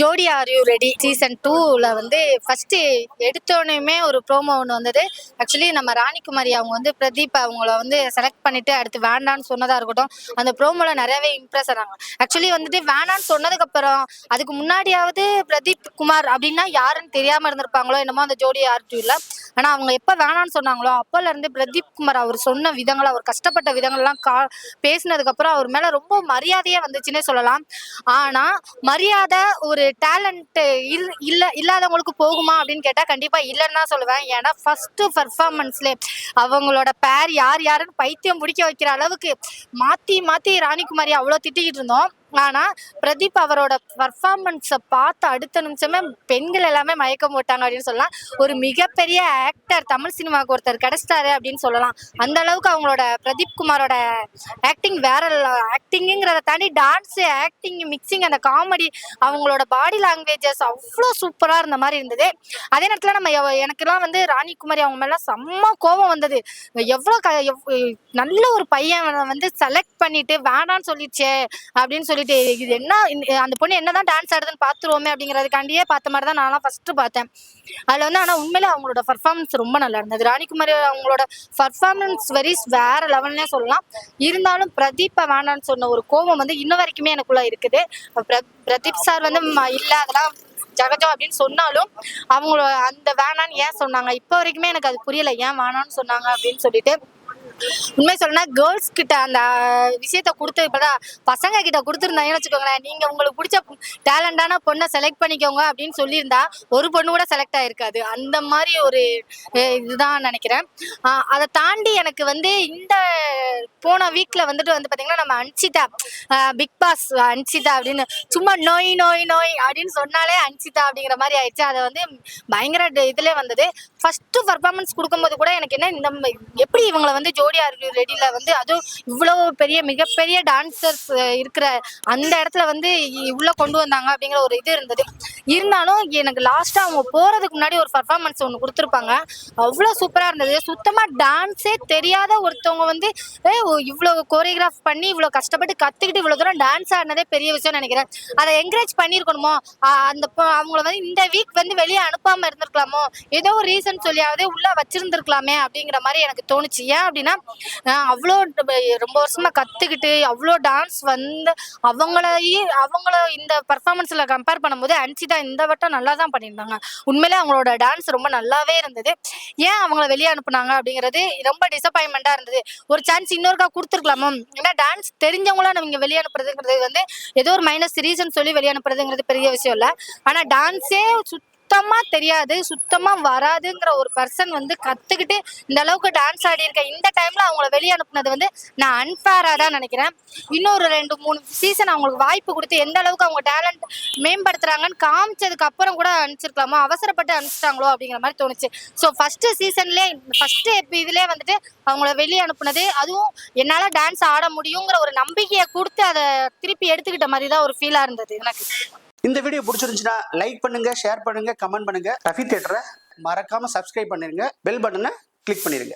ஜோடி are you ready? Season டூவில் வந்து ஃபஸ்ட்டு எடுத்தோடனேயுமே ஒரு ப்ரோமோ ஒன்று வந்தது. ஆக்சுவலி நம்ம ராணிக்குமாரி அவங்க வந்து பிரதீப் அவங்கள வந்து செலக்ட் பண்ணிட்டு அடுத்து வேண்டான்னு சொன்னதாக இருக்கட்டும். அந்த ப்ரோமோவில் நிறையவே இம்ப்ரெஸ் ஆனாங்க. ஆக்சுவலி வந்துட்டு வேணான்னு சொன்னதுக்கப்புறம் அதுக்கு முன்னாடியாவது பிரதீப் குமார் அப்படின்னா யாருன்னு தெரியாமல் இருந்திருப்பாங்களோ என்னமோ அந்த ஜோடி ஆர் டூவில் ஆனால் அவங்க எப்போ வேணாம்னு சொன்னாங்களோ அப்பல இருந்து பிரதீப் குமார் அவர் சொன்ன விதங்கள் அவர் கஷ்டப்பட்ட விதங்கள்லாம் கா பேசினதுக்கப்புறம் அவர் மேலே ரொம்ப மரியாதையே வந்துச்சுன்னே சொல்லலாம். ஆனால் மரியாதை ஒரு டேலண்ட் இல் இல்லை இல்லாதவங்களுக்கு போகுமா அப்படின்னு கேட்டால் கண்டிப்பாக இல்லைன்னு தான் சொல்லுவேன். ஏன்னா ஃபஸ்ட்டு பர்ஃபார்மன்ஸ்லேயே அவங்களோட பேர் யார் யாருன்னு பைத்தியம் பிடிக்க வைக்கிற அளவுக்கு மாற்றி மாற்றி ராணிகுமாரி அவ்வளோ திட்டிக்கிட்டு இருந்தோம். ஆனால் பிரதீப் அவரோட பர்ஃபார்மன்ஸை பார்த்து அடுத்த நிமிஷமே பெண்கள் எல்லாமே மயக்கம் போட்டாங்க அப்படின்னு சொல்லலாம். ஒரு மிகப்பெரிய ஆக்டர் தமிழ் சினிமாவுக்கு ஒருத்தர் கிடைச்சிட்டாரு அப்படின்னு சொல்லலாம். அந்த அளவுக்கு அவங்களோட பிரதீப் குமாரோட ஆக்டிங் வேற ஆக்டிங்குங்கிறத தாண்டி டான்ஸு ஆக்டிங் மிக்சிங் அந்த காமெடி அவங்களோட பாடி லாங்குவேஜஸ் அவ்வளோ சூப்பராக இருந்த மாதிரி இருந்தது. அதே நேரத்தில் நம்ம எவ- எனக்கெல்லாம் வந்து ராணிகுமாரி அவங்க மேலே செம்ம கோபம் வந்தது. எவ்வளோ க எவ்- நல்ல ஒரு பையன் வந்து செலக்ட் பண்ணிட்டு வேணான்னு சொல்லிடுச்சே அப்படின்னு சொல்லி போயிட்டு இது என்ன இந்த- அந்த பொண்ணு என்னதான் டான்ஸ் ஆடுதுன்னு பார்த்துருவோமே அப்படிங்கிறதுக்காண்டியே பார்த்த மாதிரி தான் நான்லாம் ஃபர்ஸ்ட் பார்த்தேன். அதில் வந்து ஆனால் உண்மையில அவங்களோட பர்ஃபார்மன்ஸ் ரொம்ப நல்லா இருந்தது. ராணிக்குமாரி அவங்களோட பர்ஃபார்மன்ஸ் வெரிஸ் வேற லெவல்னே சொல்லலாம். இருந்தாலும் பிரதீப்பை வேணாம்னு சொன்ன ஒரு கோபம் வந்து இன்ன வரைக்குமே எனக்குள்ள இருக்குது. பிரதீப் சார் வந்து ம- அதெல்லாம் ஜகஜம் அப்படின்னு சொன்னாலும் அவங்களோட அந்த வேணான்னு ஏன் சொன்னாங்க? இப்போ வரைக்குமே எனக்கு அது புரியல. ஏன் வேணான்னு சொன்னாங்க அப்படின்னு சொல்லிட்டு உண்மை சொல்லணும்னா கேர்ள்ஸ் கிட்ட அந்த விஷயத்த கொடுத்து இப்பதான் பசங்க கிட்ட கொடுத்துருந்தாங்கன்னு வச்சுக்கோங்களேன் நீங்க உங்களுக்கு பிடிச்ச டேலண்டான பொண்ணை செலக்ட் பண்ணிக்கோங்க அப்படின்னு சொல்லியிருந்தா ஒரு பொண்ணு கூட செலக்ட் ஆயிருக்காது. அந்த மாதிரி ஒரு இதுதான் நினைக்கிறேன். அதை தாண்டி எனக்கு வந்து இந்த போன வீக்ல வந்துட்டு வந்து பாத்தீங்கன்னா நம்ம அன்சிதா பிக் பாஸ் அன்சிதா அப்படின்னு சும்மா நோய் நோய் நோய் அப்படின்னு சொன்னாலே அன்சிதா அப்படிங்கிற மாதிரி ஆயிடுச்சு. அதை வந்து பயங்கர இதுல வந்தது. ஃபர்ஸ்ட் பர்ஃபார்மன்ஸ் கொடுக்கும்போது கூட எனக்கு என்ன இந்த எப்படி இவங்களை வந்து ஜோடி ஆர்வி ரெடியில் வந்து அதுவும் இவ்வளோ பெரிய மிகப்பெரிய டான்சர்ஸ் இருக்கிற அந்த இடத்துல வந்து இ- கொண்டு வந்தாங்க அப்படிங்கிற ஒரு இது இருந்தது. இருந்தாலும் எனக்கு லாஸ்ட்டாக அவங்க போகிறதுக்கு முன்னாடி ஒரு பர்ஃபார்மன்ஸ் ஒன்று கொடுத்துருப்பாங்க. அவ்வளோ சூப்பராக இருந்தது. சுத்தமாக டான்ஸே தெரியாத ஒருத்தவங்க வந்து ஏ இவ்வளோ கோரியோகிராஃப் பண்ணி இவ்வளோ கஷ்டப்பட்டு கற்றுக்கிட்டு இவ்வளோ தூரம் டான்ஸ் ஆடினதே பெரிய விஷயம் நினைக்கிறேன். அதை என்கரேஜ் பண்ணியிருக்கணுமோ? அந்த அவங்கள வந்து இந்த வீக் வந்து வெளியே அனுப்பாமல் இருந்திருக்கலாமோ? ஏதோ ஒரு ரீசன் சொல்லியாவது உள்ளே வச்சிருந்துருக்கலாமே அப்படிங்கிற மாதிரி எனக்கு தோணுச்சு. ஏன் அப்படின்னா அவ்வளோ ரொம்ப வருஷமா கற்றுக்கிட்டு அவ்வளோ டான்ஸ் வந்து அவங்களையே அவங்கள இந்த பர்ஃபார்மன்ஸில் கம்பேர் பண்ணும்போது அன்சிதா இந்த வட்டம் நல்லா தான் பண்ணியிருந்தாங்க. உண்மையிலே அவங்களோட டான்ஸ் ரொம்ப நல்லாவே இருந்தது. ஏன் அவங்கள வெளியே அனுப்புனாங்க அப்படிங்கிறது ரொம்ப டிசப்பாயின்மெண்ட்டாக இருந்தது. ஒரு சான்ஸ் இன்னொருக்கா கொடுத்துருக்கலாமோ ஏன்னா டான்ஸ் தெரிஞ்சவங்களாம் நம்ம இங்கே வெளியே அனுப்புறதுங்கிறது வந்து ஏதோ ஒரு மைனஸ் ரீசன் சொல்லி வெளியே அனுப்புறதுங்கிறது பெரிய விஷயம் இல்லை. ஆனால் டான்ஸே சுத்தமா தெரியாது சுத்தமா வராதுங்கிற ஒரு பர்சன் வந்து கத்துக்கிட்டு இந்த அளவுக்கு டான்ஸ் ஆடி இருக்க இந்த டைம்ல அவங்கள வெளியே அனுப்புனது வந்து நான் அன்பேரா தான் நினைக்கிறேன். இன்னொரு ரெண்டு மூணு சீசன் அவங்களுக்கு வாய்ப்பு கொடுத்து எந்த அளவுக்கு அவங்க டேலண்ட் மேம்படுத்துறாங்கன்னு காமிச்சதுக்கு அப்புறம் கூட அனுப்பிச்சிருக்கலாமோ? அவசரப்பட்டு அனுப்பிச்சிட்டாங்களோ அப்படிங்கிற மாதிரி தோணுச்சு. ஸோ ஃபர்ஸ்ட் சீசன்லேயே ஃபர்ஸ்ட் இதுலேயே வந்துட்டு அவங்கள வெளியே அனுப்புனது அதுவும் என்னால் டான்ஸ் ஆட முடியுங்கிற ஒரு நம்பிக்கையை கொடுத்து அதை திருப்பி எடுத்துக்கிட்ட மாதிரி தான் ஒரு ஃபீலாக இருந்தது எனக்கு. இந்த வீடியோ பிடிச்சிருந்துச்சுன்னா லைக் பண்ணுங்க ஷேர் பண்ணுங்க கமெண்ட் பண்ணுங்க. ரஃபி தேட்டரை மறக்காம சப்ஸ்கிரைப் பண்ணிருங்க. பெல் பட்டனை கிளிக் பண்ணிருங்க.